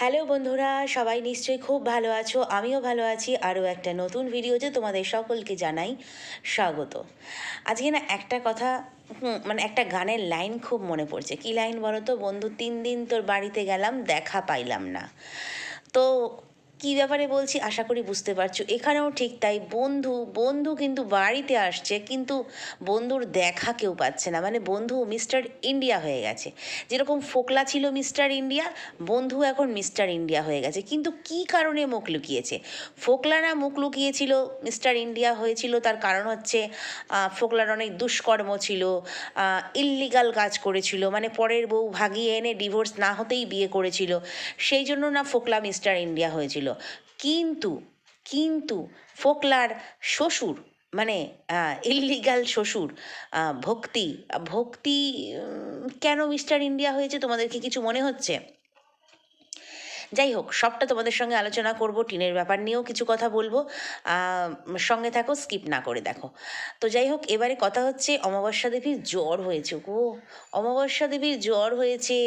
Hello বন্ধুরা, সবাই নিশ্চয়ই খুব ভালো আছো, আমিও ভালো আছি। আরও একটা নতুন ভিডিওতে তোমাদের সকলকে জানাই স্বাগত। আজকে না একটা কথা মানে একটা গানের লাইন খুব মনে পড়ছে। কী লাইন বলো তো? বন্ধু, তিন দিন তোর বাড়িতে গেলাম, দেখা পাইলাম না। তো কী ব্যাপারে বলছি আশা করি বুঝতে পারছ। এখানেও ঠিক তাই, বন্ধু বন্ধু কিন্তু বাড়িতে আসছে কিন্তু বন্ধুর দেখা কেউ পাচ্ছে না। মানে বন্ধু মিস্টার ইন্ডিয়া হয়ে গেছে। যেরকম ফোকলা ছিল মিস্টার ইন্ডিয়া, বন্ধু এখন মিস্টার ইন্ডিয়া হয়ে গেছে। কিন্তু কি কারণে মুখ লুকিয়েছে? ফোকলা না মুখ লুকিয়েছিল, মিস্টার ইন্ডিয়া হয়েছিল, তার কারণ হচ্ছে ফোকলার অনেক দুষ্কর্ম ছিল ইল্লিগাল কাজ করেছিল মানে পরের বউ ভাগিয়ে এনে ডিভোর্স না হতেই বিয়ে করেছিল। সেই জন্য না ফোকলা মিস্টার ইন্ডিয়া হয়েছিল। কিন্তু কিন্তু ফোকলার শ্বশুর মানে ইল্লিগাল শ্বশুর ভক্তি ভক্তি কেন মিস্টার ইন্ডিয়া হয়েছে তোমাদের কি কিছু মনে হচ্ছে? যাই হোক, সবটা তোমাদের সঙ্গে আলোচনা করব, টিনের ব্যাপার নিয়েও কিছু কথা বলব সঙ্গে থাকো, স্কিপ না করে দেখো। তো যাই হোক, এবারে কথা হচ্ছে অমাবস্যা দেবীর জ্বর হয়েছে গো। অমাবস্যা দেবীর জ্বর হয়েছে,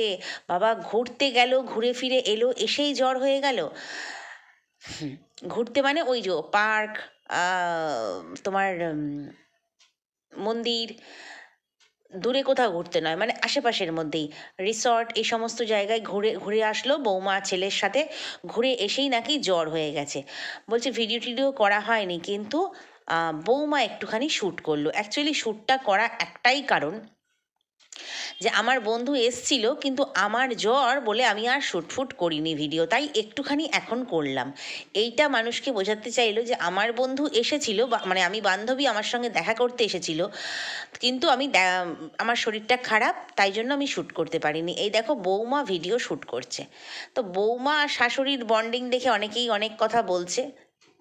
বাবা ঘুরতে গেল, ঘুরে ফিরে এলো, এসেই জ্বর হয়ে গেল। ঘুরতে মানে ওই যে পার্ক তোমার মন্দির, দূরে কোথাও ঘুরতে নয় মানে আশেপাশের মধ্যেই। রিসর্ট এই সমস্ত জায়গায় ঘুরে ঘুরে আসলো বৌমা ছেলের সাথে, ঘুরে এসেই নাকি জ্বর হয়ে গেছে। বলছে ভিডিও টিডিও করা হয়নি, কিন্তু বৌমা একটুখানি শ্যুট করল। অ্যাকচুয়ালি শ্যুটটা করা একটাই কারণ যে আমার বন্ধু এসছিল, কিন্তু আমার জ্বর বলে আমি আর শুটফুট করিনি ভিডিও তাই একটুখানি এখন করলাম। এইটা মানুষকে বোঝাতে চাইলো যে আমার বন্ধু এসেছিল মানে আমি বান্ধবী আমার সঙ্গে দেখা করতে এসেছিল, কিন্তু আমি আমার শরীরটা খারাপ, তাই জন্য আমি শ্যুট করতে পারিনি। এই দেখো বৌমা ভিডিও শ্যুট করছে। তো বৌমা আর শাশুড়ির বন্ডিং দেখে অনেকেই অনেক কথা বলছে।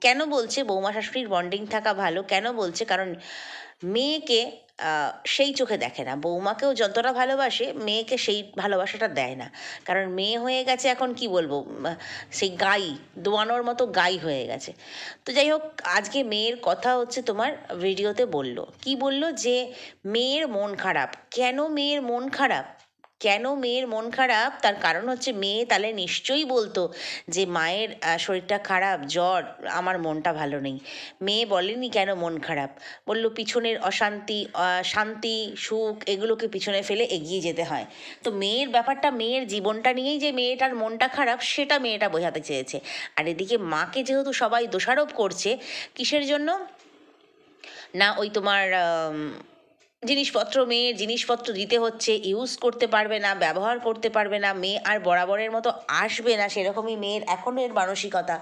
কেন বলছে বৌমা শাশুড়ির বন্ডিং থাকা ভালো? কেন বলছে? কারণ মেয়েকে সেই চোখে দেখে না। বৌমাকেও যতটা ভালোবাসে, মেয়েকে সেই ভালোবাসাটা দেয় না। কারণ মেয়ে হয়ে গেছে এখন কি বলব? সেই গাই, দোয়ানোর মতো গাই হয়ে গেছে। তো যাই হোক, আজকে মেয়ের কথা হচ্ছে তোমার ভিডিওতে বলল। কি বলল? যে, মেয়ের মন খারাপ। কেন মেয়ের মন খারাপ? কেন মেয়ের মন খারাপ? তার কারণ হচ্ছে মেয়ে তাহলে নিশ্চয়ই বলতো যে মায়ের শরীরটা খারাপ, জ্বর, আমার মনটা ভালো নেই। মেয়ে বলেনি কেন মন খারাপ? বলল পিছনের অশান্তি শান্তি সুখ এগুলোকে পিছনে ফেলে এগিয়ে যেতে হয়। তো মেয়ের ব্যাপারটা, মেয়ের জীবনটা নিয়েই যে মেয়েটার মনটা খারাপ, সেটা মেয়েটা বোঝাতে চেয়েছে। আর এদিকে মাকে যেহেতু সবাই দোষারোপ করছে, কিসের জন্য? না ওই তোমার জিনিসপত্র মেয়ের জিনিসপত্র দিতে হচ্ছে ইউজ করতে পারবে না, ব্যবহার করতে পারবে না, মেয়ে আর বরাবরের মতো আসবে না, সেরকমই মেয়ের এখনও এর মানসিকতা।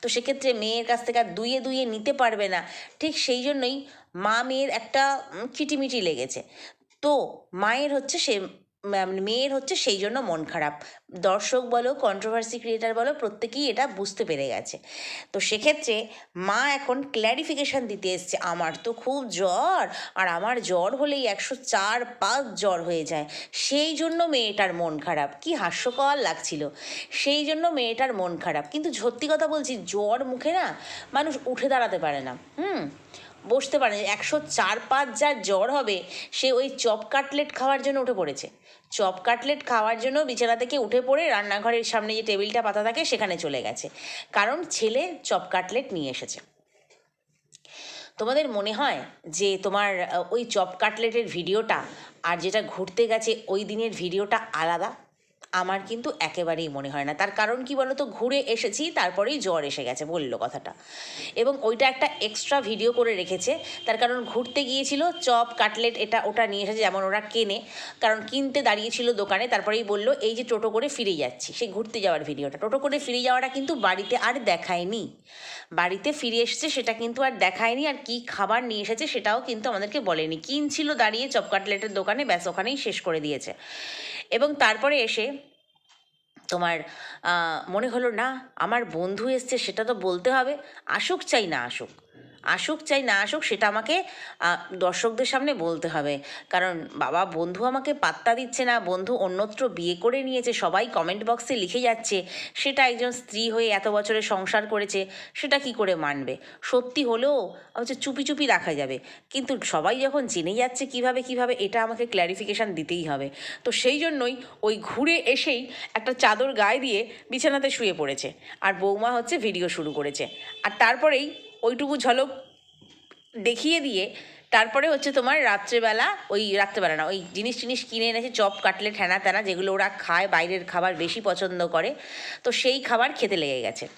তো সেক্ষেত্রে মেয়ের কাছ থেকে আর দুয়ে দুইয়ে নিতে পারবে না। ঠিক সেই জন্যই মা মেয়ের একটা চিটিমিটি লেগেছে। তো মায়ের হচ্ছে সে মেয়ের হচ্ছে সেই জন্য মন খারাপ। দর্শক বলো কন্ট্রোভার্সি ক্রিয়েটার বলো, প্রত্যেকেই এটা বুঝতে পেরে গেছে। তো সেক্ষেত্রে মা এখন ক্ল্যারিফিকেশান দিতে এসছে, আমার তো খুব জ্বর, আর আমার জ্বর হলেই একশো চার পাঁচ জ্বর হয়ে যায়। সেই জন্য মেয়েটার মন খারাপ। কি হাস্যকর লাগছিল। সেই জন্য মেয়েটার মন খারাপ। কিন্তু সত্যি কথা বলছি, জ্বর মুখে না মানুষ উঠে দাঁড়াতে পারে না। হুম? বসতে পারে একশো চার পাঁচ যার জ্বর হবে, সে ওই চপ কাটলেট খাওয়ার জন্য উঠে পড়েছে। চপ কাটলেট খাওয়ার জন্য বিছানা থেকে উঠে পড়ে রান্নাঘরের সামনে যে টেবিলটা পাতা থাকে, সেখানে চলে গেছে। কারণ ছেলে চপ কাটলেট নিয়ে এসেছে। তোমাদের মনে হয় যে তোমার ওই চপ কাটলেটের ভিডিওটা আর যেটা ঘুরতে গেছে ওই দিনের ভিডিওটা আলাদা? আমার কিন্তু একেবারেই মনে হয় না। তার কারণ কি বলতো? ঘুরে এসেছি, তারপরেই জ্বর এসে গেছে, বলল কথাটা। এবং ওইটা একটা এক্সট্রা ভিডিও করে রেখেছে। তার কারণ ঘুরতে গিয়েছিল, চপ, কাটলেট, এটা ওটা নিয়ে এসেছে, যেমন ওরা কেনে। কারণ কিনতে দাঁড়িয়েছিল দোকানে, তারপরেই বলল, এই যে টোটো করে ফিরে যাচ্ছি। সেই ঘুরতে যাওয়ার ভিডিওটা টোটো করে ফিরে যাওয়াটা কিন্তু বাড়িতে আর দেখায়নি। বাড়িতে ফিরে এসেছে, সেটা কিন্তু আর দেখায়নি। আর কি খাবার নিয়ে এসেছে, সেটাও কিন্তু আমাদেরকে বলেনি। কিনছিল দাঁড়িয়ে চপ, কাটলেটের দোকানে, ব্যাস ওখানেই শেষ করে দিয়েছে। এবং তারপরে এসে তোমার মনে হলো, না, আমার বন্ধু এসছে, সেটা তো বলতে হবে। আসুক চাই না আসুক। আসুক চাই না আসুক, সেটা আমাকে দর্শকদের সামনে বলতে হবে। কারণ বাবা, বন্ধু আমাকে পাত্তা দিচ্ছে না, বন্ধু অন্যত্র বিয়ে করে নিয়েছে, সবাই কমেন্ট বক্সে লিখে যাচ্ছে, সেটা একজন স্ত্রী হয়ে এত বছরের সংসার করেছে, সেটা কি করে মানবে? সত্যি হলেও হচ্ছে চুপি চুপি রাখা যাবে। কিন্তু সবাই যখন জেনে যাচ্ছে কীভাবে কীভাবে, এটা আমাকে ক্ল্যারিফিকেশান দিতেই হবে। তো সেই জন্যই ওই ঘুরে এসেই একটা চাদর গায়ে দিয়ে বিছানাতে শুয়ে পড়েছে। আর বৌমা হচ্ছে ভিডিও শুরু করেছে। আর তারপরেই ওইটুকু ঝলক দেখিয়ে দিয়ে তারপরে হচ্ছে তোমার রাত্রেবেলা, ওই রাত্রেবেলা না, ওই জিনিস টিনিস কিনে এনেছে, চপ কাটলেট হ্যানা ত্যানা যেগুলো ওরা খায়, বাইরের খাবার বেশি পছন্দ করে, তো সেই খাবার খেতে লেগে গেছে।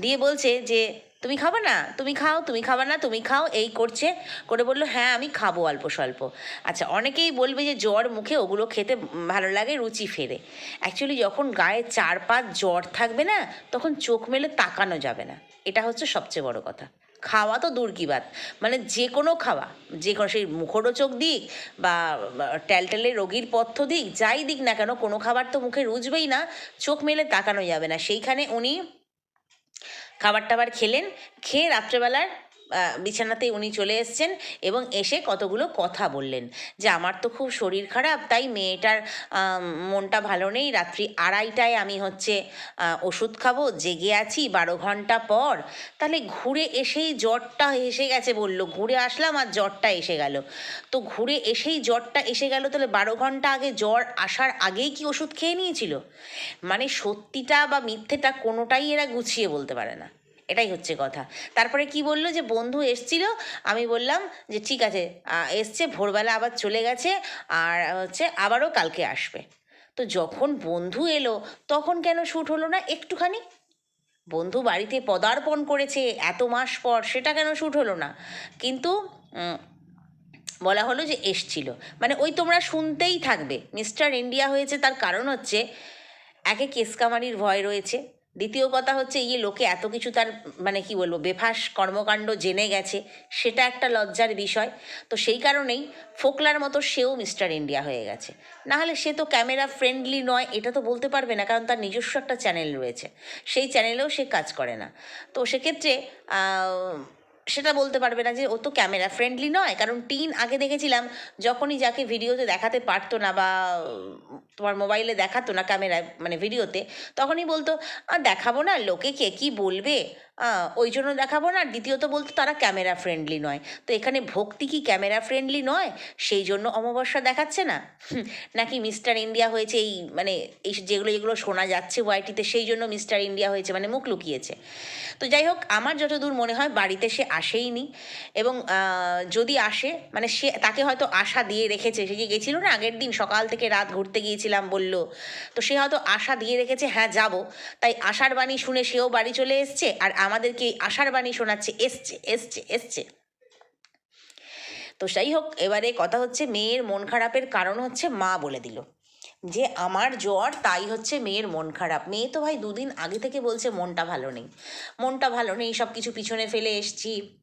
দিয়ে বলছে যে, তুমি খাবে না? তুমি খাও, তুমি খাবে না? তুমি খাও। এই করছে, করে বলল হ্যাঁ আমি খাব অল্প স্বল্প। আচ্ছা অনেকেই বলবে যে জ্বর মুখে ওগুলো খেতে ভালো লাগে, রুচি ফেরে। অ্যাকচুয়ালি যখন গায়ে চার পাঁচ জ্বর থাকবে না, তখন চোখ মেলে তাকানো যাবে না। এটা হচ্ছে সবচেয়ে বড় কথা। খাওয়া তো দূর কি বাত। মানে যে কোনো খাওয়া যে কোনো সেই মুখরোচক দিক বা ট্যালট্যালে রোগীর পথ্য দিক, যাই দিক না কেন, কোনো খাবার তো মুখে রুজবেই না, চোখ মেলে তাকানো যাবে না। সেইখানে উনি খাবার টাবার খেলেন, খেয়ে রাত্রেবেলার আহ, বিছানাতে উনি চলে এসছেন এবং এসে কতগুলো কথা বললেন। যে আমার তো খুব শরীর খারাপ তাই মেয়েটার মনটা ভালো নেই। রাত্রি আড়াইটায় আমি হচ্ছে ওষুধ খাব জেগে আছি বারো ঘণ্টা পর। তাহলে ঘুরে এসেই জ্বরটা এসে গেছে বলল। ঘুরে আসলাম আর জ্বরটা এসে গেল। তো ঘুরে এসেই জ্বরটা এসে গেল তাহলে বারো ঘণ্টা আগে জ্বর আসার আগেই কি ওষুধ খেয়ে নিয়েছিল? মানে সত্যিটা বা মিথ্যেটা কোনোটাই এরা গুছিয়ে বলতে পারে না। এটাই হচ্ছে কথা। তারপরে কি বলল যে, বন্ধু এসছিল। আমি বললাম যে, ঠিক আছে এসছে, ভোরবেলা আবার চলে গেছে, আর হচ্ছে আবারও কালকে আসবে। তো যখন বন্ধু এলো, তখন কেন শ্যুট হলো না? একটুখানি। বন্ধু বাড়িতে পদার্পণ করেছে এত মাস পর, সেটা কেন শ্যুট হলো না? কিন্তু বলা হলো যে, এসছিল। মানে ওই তোমরা শুনতেই থাকবে। মিস্টার ইন্ডিয়া হয়েছে, তার কারণ হচ্ছে, একে কেসকামারির ভয় রয়েছে। দ্বিতীয় কথা হচ্ছে এই লোকে এত কিছু তার মানে কি বলব, বেফাস কর্মকাণ্ড জেনে গেছে, সেটা একটা লজ্জার বিষয়। তো সেই কারণেই ফোকলার মতো সেও মিস্টার ইন্ডিয়া হয়ে গেছে। নাহলে সে তো ক্যামেরা ফ্রেন্ডলি নয়, এটা তো বলতে পারবে না, কারণ তার নিজস্ব একটা চ্যানেল রয়েছে। সেই চ্যানেলেও সে কাজ করে না। তো সেক্ষেত্রে সেটা বলতে পারবে না যে ও তো ক্যামেরা ফ্রেন্ডলি নয়। কারণ টিন আগে দেখেছিলাম যখনই যাকে ভিডিওতে দেখাতে পারতো না বা তোমার মোবাইলে দেখাতো না ক্যামেরায় মানে ভিডিওতে তখনই বলতো "আহ, দেখাবো না লোকে কে কী বলবে? ওই জন্য দেখাবো না। আর দ্বিতীয়ত বলতো তারা ক্যামেরা ফ্রেন্ডলি নয়। তো এখানে ভক্তি কি ক্যামেরা ফ্রেন্ডলি নয়? সেই জন্য অমাবস্যা দেখাচ্ছে না। নাকি মিস্টার ইন্ডিয়া হয়েছে এই মানে এই যেগুলো যেগুলো শোনা যাচ্ছে ওয়াইটিতে সেই জন্য মিস্টার ইন্ডিয়া হয়েছে মানে মুখ লুকিয়েছে। তো যাই হোক আমার যতদূর মনে হয় বাড়িতে সে আসেইনি। এবং যদি আসে মানে সে, তাকে হয়তো আশা দিয়ে রেখেছে। সে যে গেছিল না আগের দিন সকাল থেকে রাত ঘুরতে গিয়েছিলাম বলল। তো সে হয়তো আশা দিয়ে রেখেছে হ্যাঁ যাব। তাই আশার বাণী শুনে সেও বাড়ি চলে এসছে আর আমাদেরকে আশার বাণী শোনাচ্ছে, এসছে এসছে এসছে। তো যাই হোক, এবারে কথা হচ্ছে মেয়ের মন খারাপের কারণ হচ্ছে মা বলে দিল। যে আমার জ্বর, তাই হচ্ছে মেয়ের মন খারাপ। মেয়ে তো ভাই দুদিন আগে থেকে বলছে, মনটা ভালো নেই। মনটা ভালো নেই, সব কিছু পিছনে ফেলে এসছি।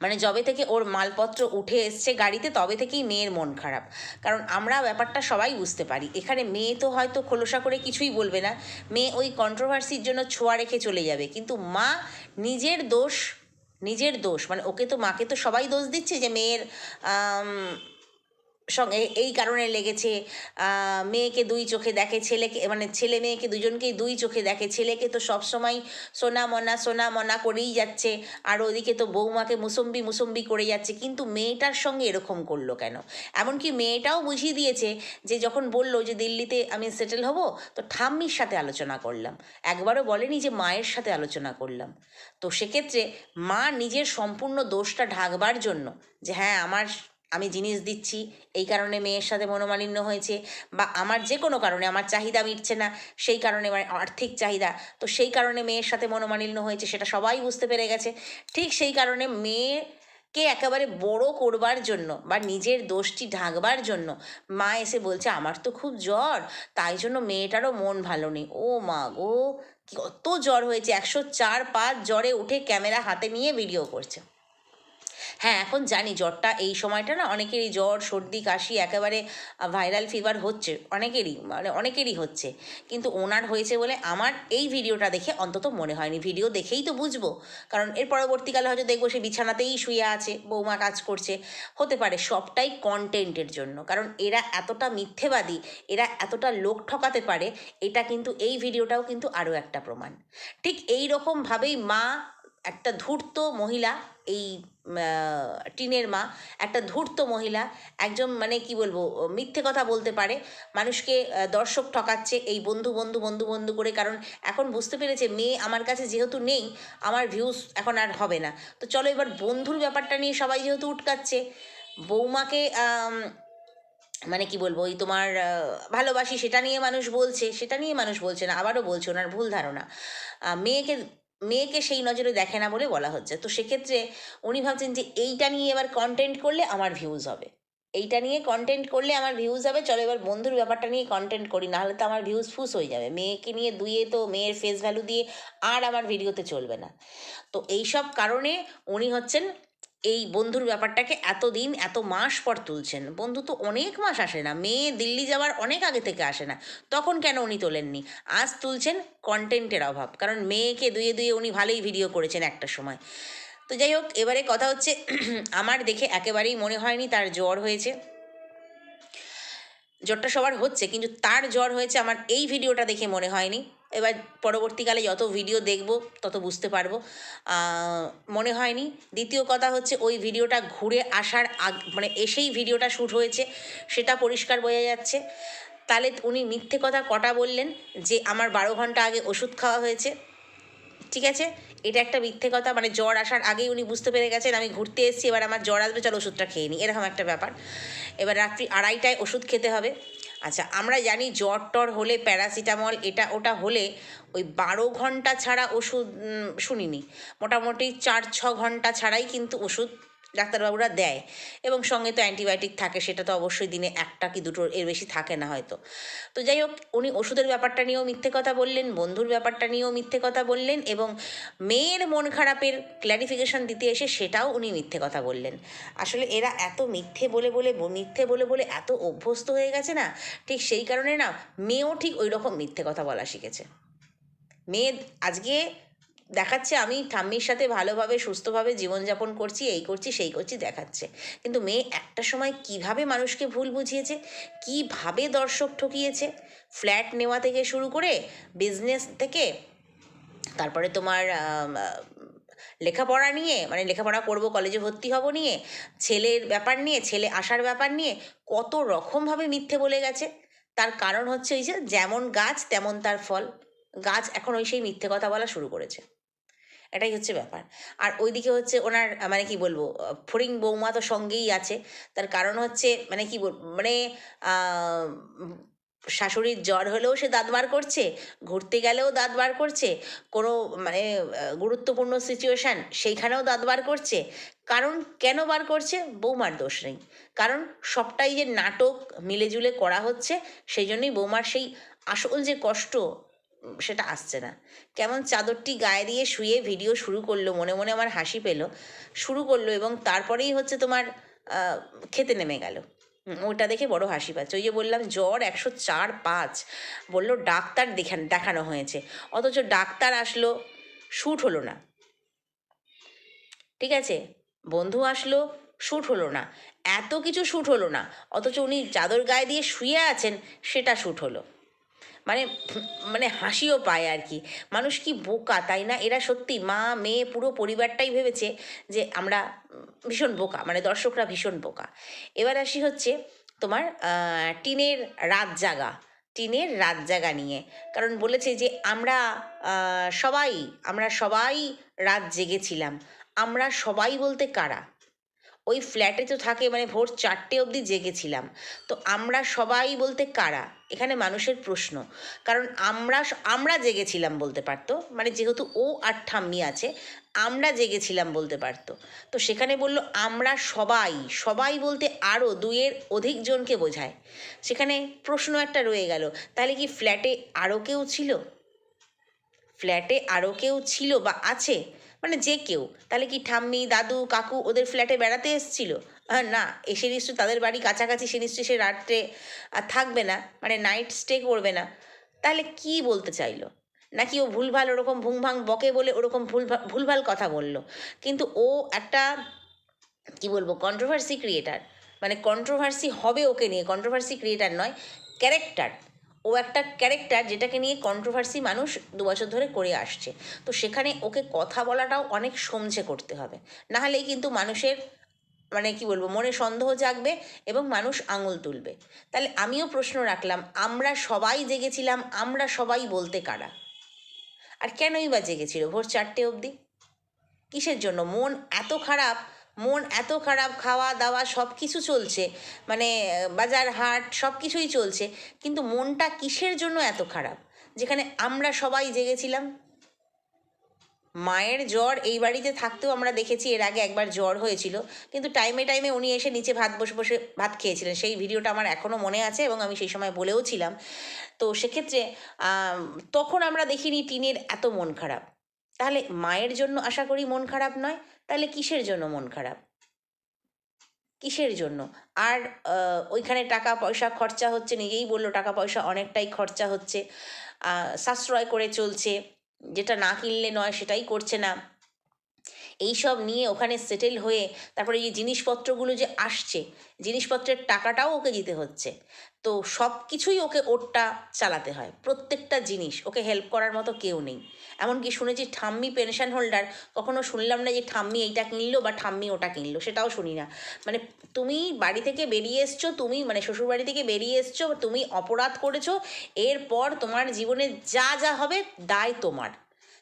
মানে যবে থেকে ওর মালপত্র উঠে এসছে গাড়িতে, তবে থেকেই মেয়ের মন খারাপ। কারণ আমরা ব্যাপারটা সবাই বুঝতে পারি। এখানে মেয়ে তো হয়তো খোলসা করে কিছুই বলবে না। মেয়ে ওই কন্ট্রোভার্সির জন্য ছোঁয়া রেখে চলে যাবে। কিন্তু মা নিজের দোষ নিজের দোষ। মানে ওকে তো, মাকে তো সবাই দোষ দিচ্ছে যে মেয়ের সঙ্গে এই কারণে লেগেছে মেয়েকে দুই চোখে দেখে, ছেলেকে মানে ছেলে মেয়েকে দুজনকেই দুই চোখে দেখে, ছেলেকে তো সবসময় সোনা মনা সোনা মনা করেই যাচ্ছে, আর ওদিকে তো বৌমাকে মুসম্বি মুসম্বি করে যাচ্ছে, কিন্তু মেয়েটার সঙ্গে এরকম করল কেন? এমনকি মেয়েটাও বুঝিয়ে দিয়েছে যে যখন বলল যে দিল্লিতে আমি সেটেল হব, তো ঠাম্মির সাথে আলোচনা করলাম। একবারও বলেনি যে মায়ের সাথে আলোচনা করলাম। তো সেক্ষেত্রে মা নিজের সম্পূর্ণ দোষটা ঢাকবার জন্য যে হ্যাঁ আমার আমি জিনিস দিচ্ছি, এই কারণে মেয়ের সাথে মনোমালিন্য হয়েছে বা আমার যে কোনো কারণে, আমার চাহিদা মিটছে না, সেই কারণে মানে আর্থিক চাহিদা। তো সেই কারণে মেয়ের সাথে মনোমালিন্য হয়েছে, সেটা সবাই বুঝতে পেরে গেছে। ঠিক সেই কারণে মেয়েকে একেবারে বড় করবার জন্য বা নিজের দোষটি ঢাকবার জন্য মা এসে বলছে, আমার তো খুব জ্বর, তাই জন্য মেয়েটারও মন ভালো নেই। ও মা গো, কত জ্বর হয়েছে, একশো চার পাঁচ জ্বরে উঠে ক্যামেরা হাতে নিয়ে ভিডিও করছে। হ্যাঁ এখন জানি জ্বরটা এই সময়টা না অনেকেরই জ্বর, সর্দি, কাশি একেবারে ভাইরাল ফিভার হচ্ছে। অনেকেরই মানে অনেকেরই হচ্ছে। কিন্তু ওনার হয়েছে বলে আমার এই ভিডিওটা দেখে অন্তত মনে হয়নি। ভিডিও দেখেই তো বুঝব। কারণ এর পরবর্তীকালে হয়তো দেখব সে বিছানাতেই শুয়ে আছে, বৌমা কাজ করছে। হতে পারে সবটাই কন্টেন্টের জন্য। কারণ এরা এতটা মিথ্যেবাদী, এরা এতটা লোক ঠকাতে পারে, এটা কিন্তু এই ভিডিওটাও কিন্তু আরও একটা প্রমাণ। ঠিক এই রকমভাবেই মা একটা ধূর্ত মহিলা, এই টিনের মা, একটা ধূর্ত মহিলা, একজন মানে কি বলব, মিথ্যে কথা বলতে পারে, মানুষকে দর্শক ঠকাচ্ছে এই বন্ধু বন্ধু বন্ধু বন্ধু করে, কারণ এখন বুঝতে পেরেছে মেয়ে আমার কাছে যেহেতু নেই, আমার ভিউজ এখন আর হবে না। তো চলো এবার বন্ধুর ব্যাপারটা নিয়ে সবাই যেহেতু উটকাচ্ছে বৌমাকে মানে কি বলব ওই তোমার ভালোবাসি সেটা নিয়ে মানুষ বলছে, সেটা নিয়ে মানুষ বলছে না, আবারও বলছে ওনার ভুল ধারণা। মেয়েকে মেয়েকে সেই নজরে দেখে না বলে বলা হচ্ছে। তো সেক্ষেত্রে উনি ভাবছেন যে এইটা নিয়ে এবার কন্টেন্ট করলে আমার ভিউজ হবে। এইটা নিয়ে কন্টেন্ট করলে আমার ভিউজ হবে, চলো এবার বন্ধুর ব্যাপারটা নিয়ে কন্টেন্ট করি, নাহলে তো আমার ভিউজ ফুস হয়ে যাবে। মেয়েকে নিয়ে দুয়ে তো মেয়ের ফেস ভ্যালু দিয়ে আর আমার ভিডিওতে চলবে না। তো এইসব কারণে উনি হচ্ছেন এই বন্ধুর ব্যাপারটাকে এতদিন, এত মাস পর তুলছেন। বন্ধু তো অনেক মাস আসে না, মেয়ে দিল্লি যাওয়ার অনেক আগে থেকে আসে না। তখন কেন উনি তোলেননি? আজ তুলছেন কন্টেন্টের অভাব, কারণ মেয়েকে দুয়ে দুয়ে উনি ভালোই ভিডিও করেছেন একটা সময়। তো যাই হোক, এবারে কথা হচ্ছে, আমার দেখে একেবারেই মনে হয়নি তার জ্বর হয়েছে। জ্বরটা সবার হচ্ছে, কিন্তু তার জ্বর হয়েছে আমার এই ভিডিওটা দেখে মনে হয়নি। এবার পরবর্তীকালে যত ভিডিও দেখব, তত বুঝতে পারব। মনে হয়নি। দ্বিতীয় কথা হচ্ছে, ওই ভিডিওটা ঘুরে আসার আগ মানে এসেই ভিডিওটা শ্যুট হয়েছে, সেটা পরিষ্কার বোঝা যাচ্ছে। তাহলে উনি মিথ্যে কথা কটা বললেন যে, আমার বারো ঘণ্টা আগে ওষুধ খাওয়া হয়েছে? ঠিক আছে? এটা একটা মিথ্যে কথা মানে জ্বর আসার আগেই উনি বুঝতে পেরে গেছেন, আমি ঘুরতে এসেছি, এবার আমার জ্বর আসবে, চলো ওষুধটা খেয়ে নিই এরকম একটা ব্যাপার। এবার রাত্রি আড়াইটায় ওষুধ খেতে হবে। আচ্ছা আমরা জানি জ্বর টর হলে প্যারাসিটামল, এটা ওটা হলে ওই বারো ঘণ্টা ছাড়া ওষুধ শুনিনি। মোটামুটি চার ছ ঘণ্টা ছাড়াই কিন্তু ওষুধ ডাক্তারবাবুরা দেয়। এবং সঙ্গে তো অ্যান্টিবায়োটিক থাকে, সেটা তো অবশ্যই দিনে একটা কি দুটোর এর বেশি থাকে না হয়তো। তো যাই হোক, উনি ওষুধের ব্যাপারটা নিয়েও মিথ্যে কথা বললেন, বন্ধুর ব্যাপারটা নিয়েও মিথ্যে কথা বললেন এবং মেয়ের মন খারাপের ক্ল্যারিফিকেশান দিতে এসে সেটাও উনি মিথ্যে কথা বললেন। আসলে এরা এত মিথ্যে বলে বলে মিথ্যে বলে বলে এত অভ্যস্ত হয়ে গেছে না, ঠিক সেই কারণে না মেয়েও ঠিক ওই রকম মিথ্যে কথা বলা শিখেছে। মেয়ে আজকে দেখাচ্ছে, আমি ঠাম্মির সাথে ভালোভাবে, সুস্থভাবে জীবনযাপন করছি, এই করছি, সেই করছি দেখাচ্ছে। কিন্তু মেয়ে একটা সময় কীভাবে মানুষকে ভুল বুঝিয়েছে, কীভাবে দর্শক ঠকিয়েছে, ফ্ল্যাট নেওয়া থেকে শুরু করে বিজনেস থেকে, তারপরে তোমার লেখাপড়া নিয়ে মানে লেখাপড়া করব কলেজে ভর্তি হব নিয়ে, ছেলের ব্যাপার নিয়ে, ছেলে আসার ব্যাপার নিয়ে কত রকমভাবে মিথ্যে বলে গেছে। তার কারণ হচ্ছে ওই যে, যেমন গাছ, তেমন তার ফল। গাছ এখন ওই সেই মিথ্যে কথা বলা শুরু করেছে। এটাই হচ্ছে ব্যাপার। আর ওইদিকে হচ্ছে ওনার মানে কি বলব, ফড়িং বৌমা তো সঙ্গেই আছে। তার কারণ হচ্ছে মানে কি বল মানে শাশুড়ির জ্বর হলেও সে দাঁত বার করছে, ঘুরতে গেলেও দাঁত বার করছে, কোনো মানে গুরুত্বপূর্ণ সিচুয়েশান সেইখানেও দাঁত বার করছে। কারণ কেন বার করছে? বৌমার দোষ নেই। কারণ সবটাই যে নাটক মিলেজুলে করা হচ্ছে, সেই জন্যই বৌমার সেই আসল যে কষ্ট সেটা আসছে না। কেমন চাদরটি গায়ে দিয়ে শুয়ে ভিডিও শুরু করল, মনে মনে আমার হাসি পেল। শুরু করল এবং তারপরেই হচ্ছে তোমার খেতে নেমে গেল। ওটা দেখে বড় হাসি পাচ্ছে। ওই যে বললাম, জ্বর একশো চার পাঁচ। বলল, ডাক্তার দেখান, দেখানো হয়েছে। অথচ ডাক্তার আসলো শ্যুট হলো না। ঠিক আছে? বন্ধু আসলো শ্যুট হলো না। এত কিছু শ্যুট হলো না। অথচ উনি চাদর গায়ে দিয়ে শুয়ে আছেন, সেটা শ্যুট হলো। মানে মানে হাসিও পায় আর কি। মানুষ কি বোকা, তাই না? এরা সত্যি মা, মেয়ে, পুরো পরিবারটাই ভেবেছে যে আমরা ভীষণ বোকা মানে দর্শকরা ভীষণ বোকা। এবার আসি হচ্ছে তোমার টিনের রাত জাগা, টিনের রাত জাগা নিয়ে। কারণ বলেছে যে আমরা সবাই আমরা সবাই রাত জেগেছিলাম। আমরা সবাই বলতে কারা? ওই ফ্ল্যাটে তো থাকে মানে ভোর চারটে অবধি জেগেছিলাম। তো আমরা সবাই বলতে কারা? এখানে মানুষের প্রশ্ন। কারণ আমরা আমরা জেগেছিলাম বলতে পারতো। মানে যেহেতু ও আর ঠাম্মি আছে, আমরা জেগেছিলাম বলতে পারতো। তো সেখানে বলল, আমরা সবাই সবাই বলতে আরও দুইয়ের অধিক জনকে বোঝায়। সেখানে প্রশ্ন একটা রয়ে গেল, তাহলে কি ফ্ল্যাটে আরও কেউ ছিল? ফ্ল্যাটে আরও কেউ ছিল বা আছে? মানে যে কেউ। তাহলে কি ঠাম্মি, দাদু, কাকু ওদের ফ্ল্যাটে বেড়াতে এসেছিল? না, এসে নিশ্চয়ই তাদের বাড়ি কাছাকাছি, সে নিশ্চয়ই সে রাত্রে আর থাকবে না মানে নাইট স্টে করবে না। তাহলে কি বলতে চাইলো? নাকি ও ভুলভাল ওরকম ভুংভাং বকে বলে ওরকম ভুল ভুলভাল কথা বলল? কিন্তু ও একটা, কি বলব কন্ট্রোভার্সি ক্রিয়েটার মানে কন্ট্রোভার্সি হবে ওকে নিয়ে কন্ট্রোভার্সি ক্রিয়েটার নয় ক্যারেক্টার ও একটা ক্যারেক্টার যেটাকে নিয়ে কন্ট্রোভার্সি মানুষ দু বছর ধরে করে আসছে। তো সেখানে ওকে কথা বলাটাও অনেক সমঝে করতে হবে। নাহলেই কিন্তু মানুষের মানে কি বলব, মনে সন্দেহ জাগবে এবং মানুষ আঙুল তুলবে। তাহলে আমিও প্রশ্ন রাখলাম, আমরা সবাই জেগেছিলাম, আমরা সবাই বলতে কারা? আর কেনই বা জেগেছিল ভোর চারটে অবধি? কিসের জন্য? মন এত খারাপ, মন এত খারাপ, খাওয়া দাওয়া সব কিছু চলছে মানে বাজার হাট সব কিছুই চলছে, কিন্তু মনটা কিসের জন্য এত খারাপ? যেখানে আমরা সবাই জেগেছিলাম মায়ের জ্বর এই বাড়িতে থাকতেও আমরা দেখেছি এর আগে একবার জ্বর হয়েছিল। কিন্তু টাইমে টাইমে উনি এসে নিচে ভাত বসে বসে ভাত খেয়েছিলেন। সেই ভিডিওটা আমার এখনও মনে আছে এবং আমি সেই সময় বলেও ছিলাম। তো সেক্ষেত্রে তখন আমরা দেখিনি টিনের এত মন খারাপ। তাহলে মায়ের জন্য আশা করি মন খারাপ নয়, তাহলে কিসের জন্য মন খারাপ? কিসের জন্য? আর ওইখানে টাকা পয়সা খরচা হচ্ছে, নিজেই বলল টাকা পয়সা অনেকটাই খরচা হচ্ছে। সাশ্রয় করে চলছে। যেটা না কিনলে নয় সেটাই করছে না। এইসব নিয়ে ওখানে সেটেল হয়ে তারপরে এই জিনিসপত্রগুলো যে আসছে, জিনিসপত্রের টাকাটাও ওকে দিতে হচ্ছে। তো সব কিছুই ওকে ওরটা চালাতে হয়, প্রত্যেকটা জিনিস, ওকে হেল্প করার মতো কেউ নেই। এমনকি শুনেছি ঠাম্মি পেনশন হোল্ডার কখনো শুনলাম না যে ঠাম্মি এইটা কিনলো বা ঠাম্মি ওটা কিনলো, সেটাও শুনি না। মানে তুমি বাড়ি থেকে বেরিয়ে এসছো, তুমি মানে শ্বশুর বাড়ি থেকে বেরিয়ে এসছো, তুমি অপরাধ করেছ, এরপর তোমার জীবনে যা যা হবে দায় তোমার।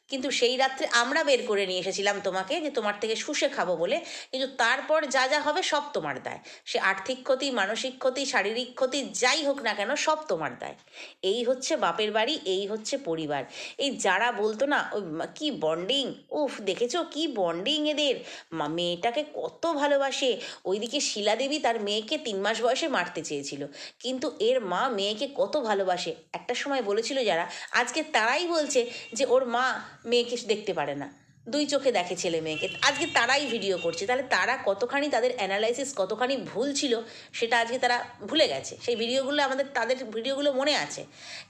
কিন্তু সেই রাত্রে আমরা বের করে নিয়ে এসেছিলাম তোমাকে যে তোমার থেকে শুষে খাব বলে। কিন্তু তারপর যা যা হবে সব তোমার দায়। সে আর্থিক ক্ষতি, মানসিক ক্ষতি, শারীরিক ক্ষতি, যাই হোক না কেন সব তোমার দায়। এই হচ্ছে বাপের বাড়ি, এই হচ্ছে পরিবার। এই যারা বলতো না, ওই কি বন্ডিং উফ, দেখেছ? কি বন্ডিং এদের? মা, মেয়েটাকে কত ভালোবাসে। ওইদিকে শিলাদেবী তার মেয়েকে তিন মাস বয়সে মারতে চেয়েছিল। কিন্তু এর মা মেয়েকে কত ভালোবাসে? একটা সময় বলেছিল যারা, আজকে তারাই বলছে যে, ওর মা মেয়েকে দেখতে পারে না। দুই চোখে দেখে ছেলে মেয়েকে। আজকে তারাই ভিডিও করছে। তাহলে তারা কতখানি তাদের অ্যানালাইসিস কতখানি ভুল ছিল, সেটা আজকে তারা ভুলে গেছে। সেই ভিডিওগুলো আমাদের, তাদের ভিডিওগুলো মনে আছে।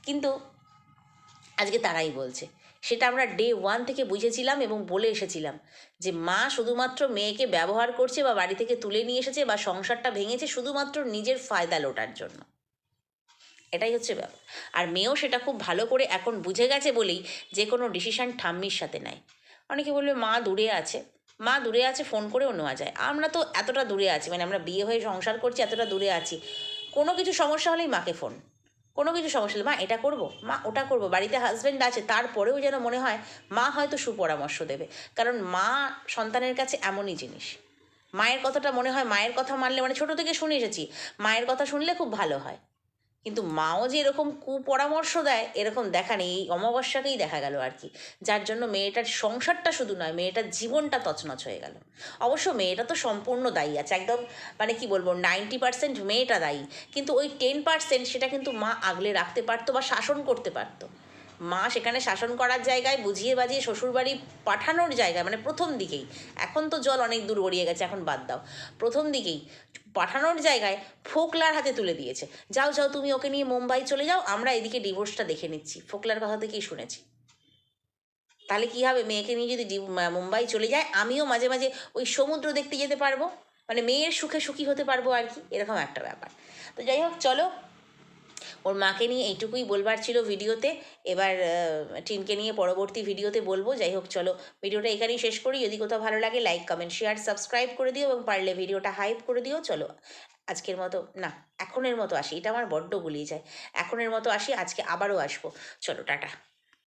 কিন্তু আজকে তারাই বলছে। সেটা আমরা ডে ওয়ান থেকে বুঝেছিলাম এবং বলে এসেছিলাম যে মা শুধুমাত্র মেয়েকে ব্যবহার করছে বা বাড়ি থেকে তুলে নিয়ে এসেছে বা সংসারটা ভেঙেছে শুধুমাত্র নিজের ফায়দা লোটার জন্য। এটাই হচ্ছে ব্যাপার। আর মেয়েও সেটা খুব ভালো করে এখন বুঝে গেছে বলেই যে কোনো ডিসিশান ঠাম্মির সাথে নেয়। অনেকে বলবে, মা দূরে আছে। মা দূরে আছে ফোন করেও নেওয়া যায়। আমরা তো এতটা দূরে আছি মানে আমরা বিয়ে হয়ে সংসার করছি, এতটা দূরে আছি। কোনো কিছু সমস্যা হলেই মাকে ফোন কোনো কিছু সমস্যা হলে, মা, এটা করব? মা, ওটা করব। বাড়িতে হাজব্যান্ড আছে, তারপরেও যেন মনে হয়, মা হয়তো সুপরামর্শ দেবে। কারণ মা সন্তানের কাছে এমনই জিনিস। মায়ের কথাটা মনে হয়, মায়ের কথা মানলে মানে ছোটো থেকে শুনে এসেছি, মায়ের কথা শুনলে খুব ভালো হয়। কিন্তু মাও যে এরকম কুপরামর্শ দেয়, এরকম দেখা নেই। এই অমাবস্যাকেই দেখা গেল আর কি। যার জন্য মেয়েটার সংসারটা শুধু নয়, মেয়েটার জীবনটা তছনছ হয়ে গেল। অবশ্য মেয়েটা তো সম্পূর্ণ দায়ী আছে, একদম মানে কি বলব নাইনটি পার্সেন্ট মেয়েটা দায়ী। কিন্তু ওই টেন পার্সেন্ট সেটা কিন্তু মা আগলে রাখতে পারতো বা শাসন করতে পারতো। মা সেখানে শাসন করার জায়গায়, বুঝিয়ে বাজিয়ে শ্বশুরবাড়ি পাঠানোর জায়গায় মানে প্রথম দিকেই। এখন তো জল অনেক দূর গড়িয়ে গেছে, এখন বাদ দাও। প্রথম দিকেই পাঠানোর জায়গায় ফোকলার হাতে তুলে দিয়েছে। যাও যাও, তুমি ওকে নিয়ে মুম্বাই চলে যাও, আমরা এদিকে ডিভোর্সটা দেখে নিচ্ছি। ফোকলার কথা থেকেই শুনেছি। তাহলে কী হবে, মেয়েকে নিয়ে যদি মুম্বাই চলে যায়, আমিও মাঝে মাঝে ওই সমুদ্র দেখতে যেতে পারব? মানে মেয়ের সুখে সুখী হতে পারব আর কি? এরকম একটা ব্যাপার। তো যাই হোক, চলো। ওর মাকে নিয়ে এইটুকুই বলবার ছিল ভিডিওতে। এবার টিনকে নিয়ে পরবর্তী ভিডিওতে বলব। যাই হোক, চলো ভিডিওটা এখানেই শেষ করি। যদি কোথাও ভালো লাগে লাইক কমেন্ট শেয়ার সাবস্ক্রাইব করে দিও এবং পারলে ভিডিওটা হাইপ করে দিও। চলো, আজকের মতো, না, এখনের মতো আসি। এটা আমার বড্ড গুলিয়ে যায়। এখনের মতো আসি, আজকে আবারও আসব। চলো, টাটা।